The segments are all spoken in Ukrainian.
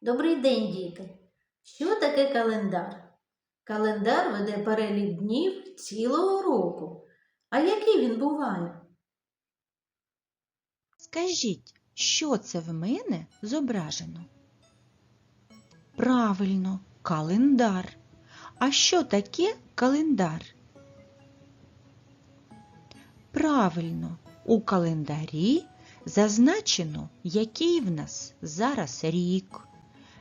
Добрий день, діти! Що таке календар? Календар веде перелік днів цілого року. А який він буває? Скажіть, що це в мене зображено? Правильно, календар. А що таке календар? Правильно, у календарі зазначено, який в нас зараз рік,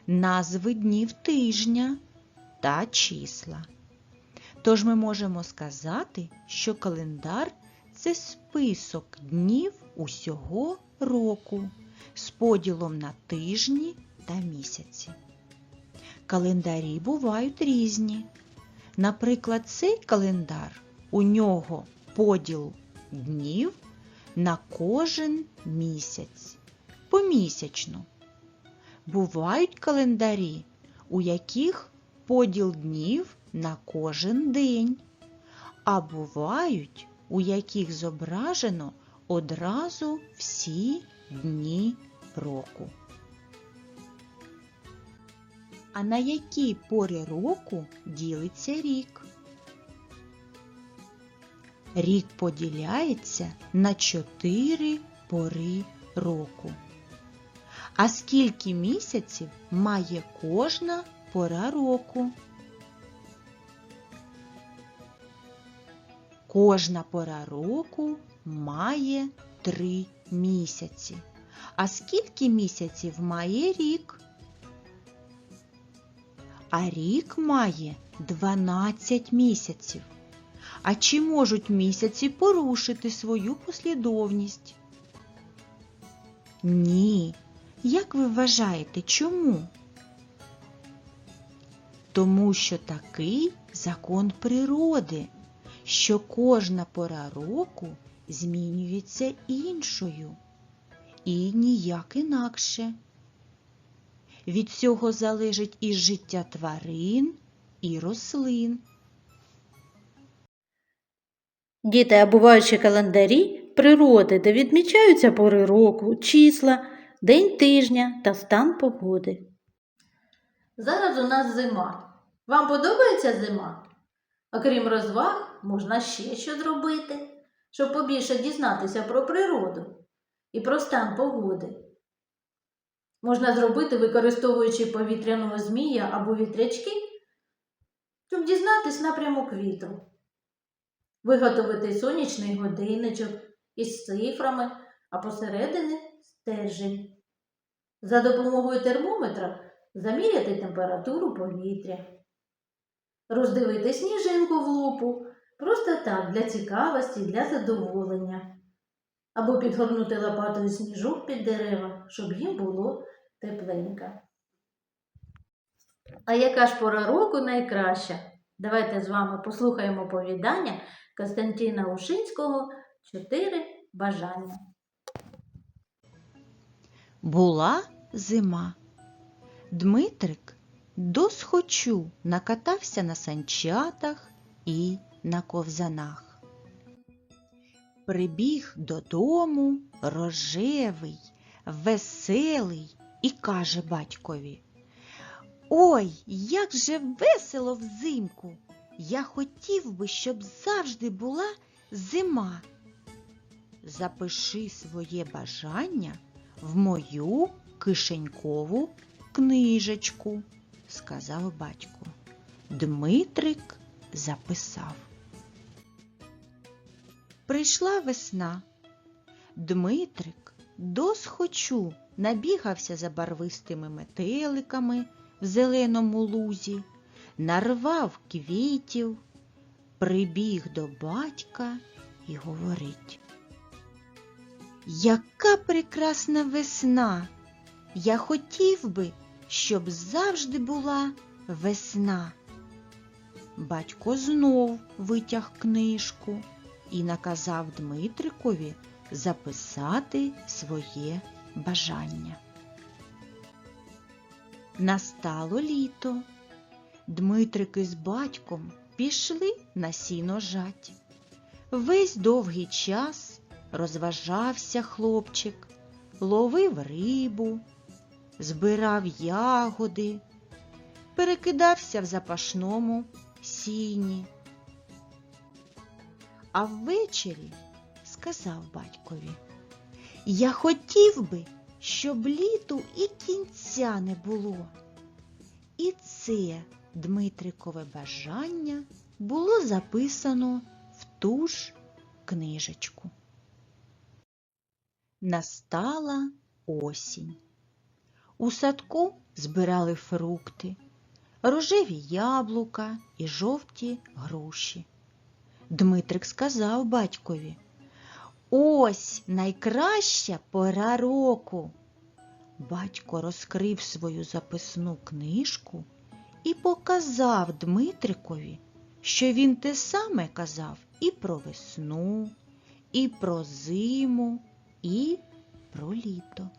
назви днів тижня та числа. Тож ми можемо сказати, що календар це список днів усього року з поділом на тижні та місяці. Календарі бувають різні. Наприклад, цей календар у нього поділ днів на кожен місяць помісячно. Бувають календарі, у яких поділ днів на кожен день, а бувають, у яких зображено одразу всі дні року. А на які пори року ділиться рік? Рік поділяється на чотири пори року. А скільки місяців має кожна пора року? Кожна пора року має три місяці. А скільки місяців має рік? А рік має 12 місяців. А чи можуть місяці порушити свою послідовність? Ні. Як ви вважаєте, чому? Тому що такий закон природи, що кожна пора року змінюється іншою і ніяк інакше. Від цього залежить і життя тварин, і рослин. Діти, а буваючи календарі природи, де відмічаються пори року, числа, день тижня та стан погоди. Зараз у нас зима. Вам подобається зима? Окрім розваг, можна ще що зробити, щоб побільше дізнатися про природу і про стан погоди. Можна зробити, використовуючи повітряного змія або вітрячки, щоб дізнатись напрямок вітру. Виготовити сонячний годинничок із цифрами, а посередині стержень. За допомогою термометра заміряти температуру повітря. Роздивити сніжинку в лупу просто так, для цікавості, для задоволення. Або підгорнути лопатою сніжок під дерева, щоб їм було тепленько. А яка ж пора року найкраща? Давайте з вами послухаємо оповідання Костянтина Ушинського Чотири бажання. Була зима. Дмитрик досхочу накатався на санчатах і на ковзанах. Прибіг додому рожевий, веселий і каже батькові Ой, як же весело взимку! Я хотів би, щоб завжди була зима. Запиши своє бажання в мою кишенькову книжечку, сказав батько. Дмитрик записав. Прийшла весна. Дмитрик досхочу набігався за барвистими метеликами в зеленому лузі, нарвав квітів, прибіг до батька і говорить. Яка прекрасна весна! Я хотів би, щоб завжди була весна. Батько знов витяг книжку і наказав Дмитрикові записати своє бажання. Настало літо. Дмитрик із батьком пішли на сіно жать. Весь довгий час розважався хлопчик, ловив рибу, збирав ягоди, перекидався в запашному сіні. А ввечері сказав батькові, я хотів би, щоб літу і кінця не було. І це Дмитрикове бажання було записано в ту ж книжечку. Настала осінь. У садку збирали фрукти, рожеві яблука і жовті груші. Дмитрик сказав батькові Ось найкраща пора року. Батько розкрив свою записну книжку і показав Дмитрикові, що він те саме казав і про весну, і про зиму, і про літо.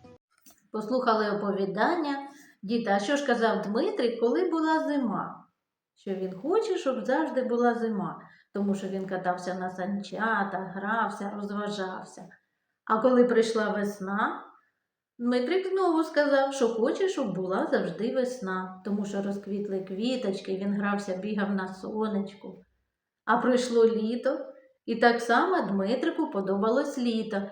Послухали оповідання. Діти, а що ж казав Дмитрик, коли була зима? Що він хоче, щоб завжди була зима, тому що він катався на санчатах, грався, розважався. А коли прийшла весна, Дмитрик знову сказав, що хоче, щоб була завжди весна, тому що розквітли квіточки, він грався, бігав на сонечку. А прийшло літо, і так само Дмитрику подобалось літо.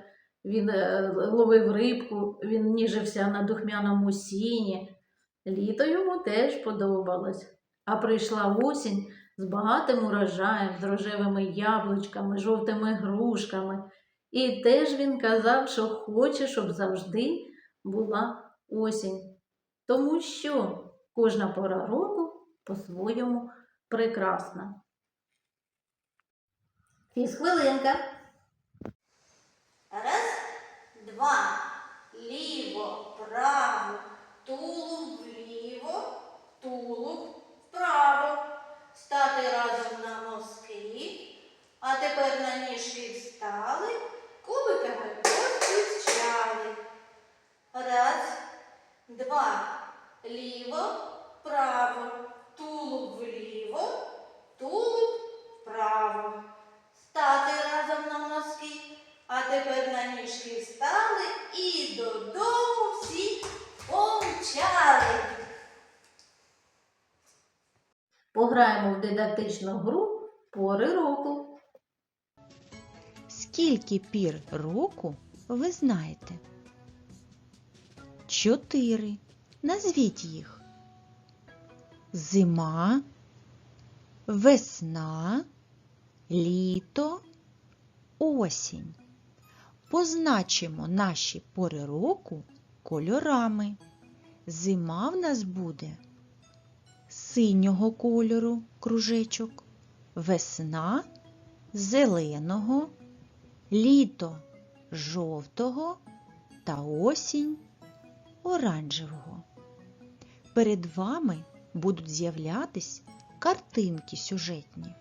Він е, ловив рибку, він ніжився на духмяному сіні. Літо йому теж подобалось. А прийшла осінь з багатим урожаєм, з рожевими яблучками, жовтими грушками. І теж він казав, що хоче, щоб завжди була осінь. Тому що кожна пора року по-своєму прекрасна. Фізхвилинка. Раз, два, ліво, право, тулуб вліво, тулуб вправо. Стати разом на носки. А тепер на ніжки встали, кубиками постучали. Раз, два, ліво, право, тулуб вліво, тулуб вправо. Стати разом на носки. А тепер на ніжки встали і додому всі помчали. Пограємо в дидактичну гру пори року. Скільки пір року ви знаєте? Чотири. Назвіть їх. Зима, весна, літо, осінь. Позначимо наші пори року кольорами. Зима в нас буде синього кольору кружечок, весна зеленого, літо жовтого та осінь оранжевого. Перед вами будуть з'являтись картинки сюжетні.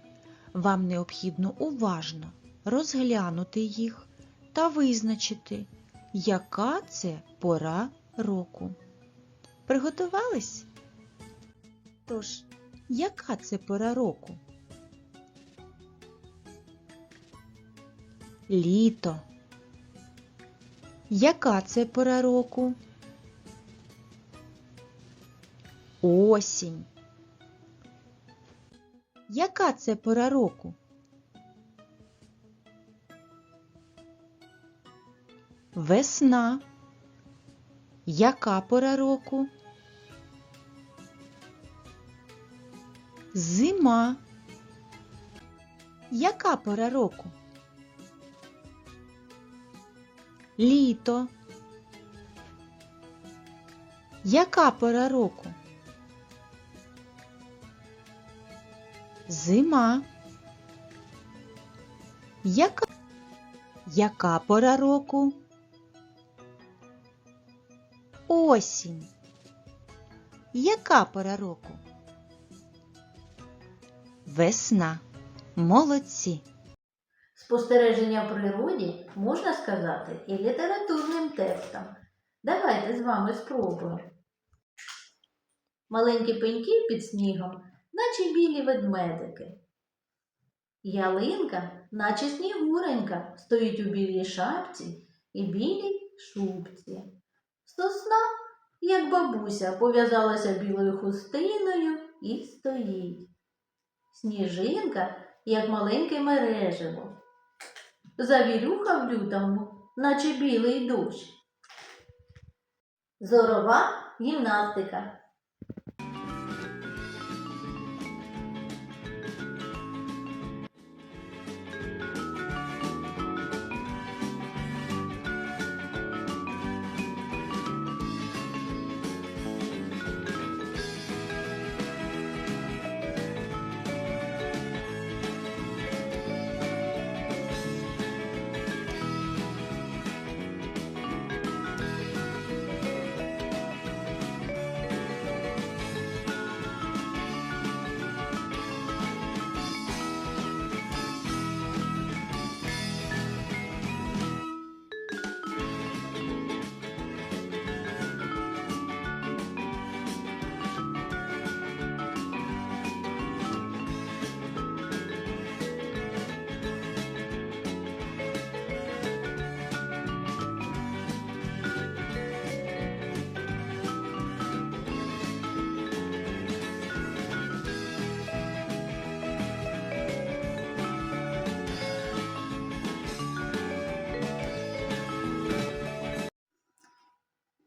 Вам необхідно уважно розглянути їх та визначити, яка це пора року. Приготувались? Тож, яка це пора року? Літо. Яка це пора року? Осінь. Яка це пора року? Весна. Яка пора року? Зима. Яка пора року? Літо. Яка пора року? Зима. Яка, Яка пора року? Осінь. Яка пора року? Весна. Молодці. Спостереження в природі можна сказати і літературним текстом. Давайте з вами спробуємо. Маленькі пеньки під снігом, наче білі ведмедики. Ялинка, наче снігуренька, стоїть у білій шапці і білій шубці. Сосна як бабуся пов'язалася білою хустиною і стоїть. Сніжинка, як маленьке мереживо. Завірюха в лютому, наче білий дощ. Зорова гімнастика.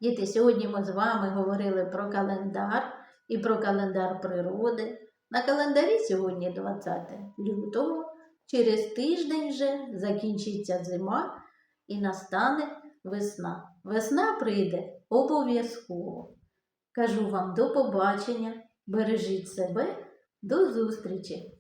Діти, сьогодні ми з вами говорили про календар і про календар природи. На календарі сьогодні 20 лютого. Через тиждень вже закінчиться зима і настане весна. Весна прийде обов'язково. Кажу вам до побачення, бережіть себе, до зустрічі!